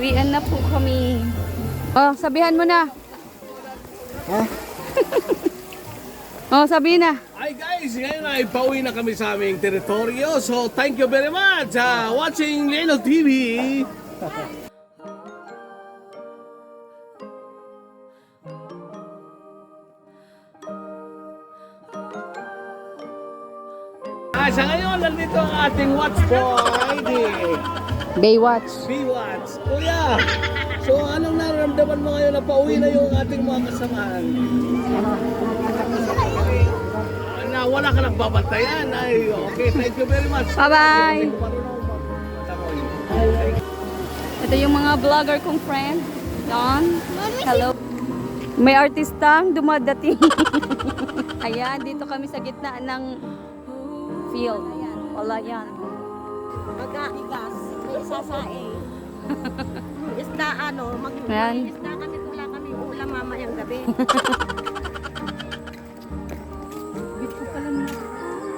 Uwian na po kami. Oh, sabihan mo na. Ha? oh, sabihin na. Hi guys, ngayon ay pauwi na kami sa aming teritoryo. So thank you very much uh, watching Leno TV. Ah, sa ngayon, nandito ang ating watch boy, Baywatch. B-Watch. Kuya, so anong nararamdaman mo ngayon na pauwi na yung ating mga kasamaan? Na wala ka nang babantayan. Ay, okay, thank you very much. Bye-bye. Ito yung mga vlogger kong friend. Don. Hello. May artistang dumadating. Ayan, dito kami sa gitna ng field. Wala yan. Mag-aigas, sasaing. isda ano, mag Ayan. isda kasi wala kami ulam mamayang gabi.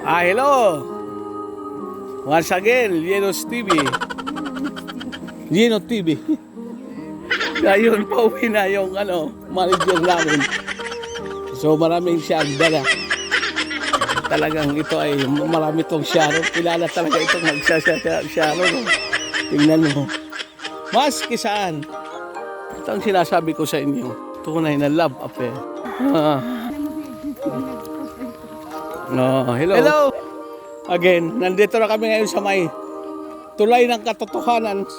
Ah, hello. Once again, Llenos TV. Lleno TV. Ngayon, pauwi na yung ano, manager namin. So maraming siyang dala. Talagang ito ay marami tong sharon. Kilala talaga itong magsasharon. Tingnan mo. Maski saan. Ito ang sinasabi ko sa inyo. Tunay na love affair. Ah. No, hello. Hello. Again, nandito na kami ngayon sa may tulay ng katotohanan.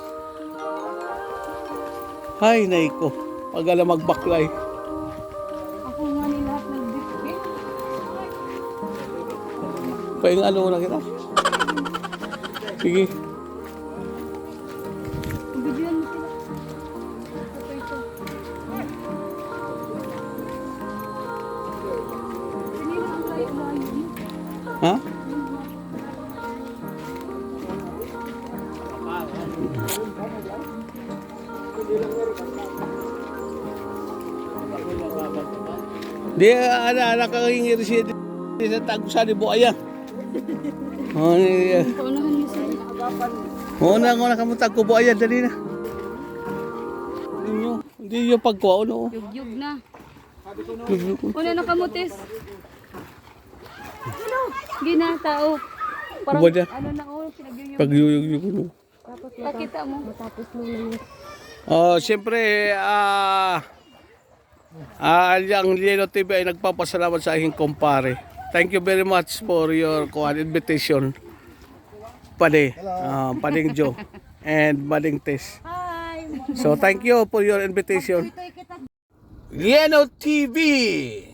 Hay, naiko. Pag alam magbaklay. Ako nga ni lahat ng bitbit. Paingalo na kita. Sige. Ha? Di ana ana ka hingi rin siya di sa tagusan ni Buaya. Oh, ni Paunahan mo sila. Oh, na ko na kamo tagko Buaya dali na. Ninyo, hindi yung pagkuha no. Yugyug na. Una na kamutis. Ano? Gina, tao. Parang na. ano na oh, pinagyuyug. Pagyuyog mo. Pakita mo. Matapos mo yung Oh, siyempre, ah, ah, ang Lieno TV ay nagpapasalamat sa aking kumpare. Thank you very much for your kuwan, invitation. Pade, ah, Pading Joe, and Bading Tess. Hi! So, thank you for your invitation. Lieno TV!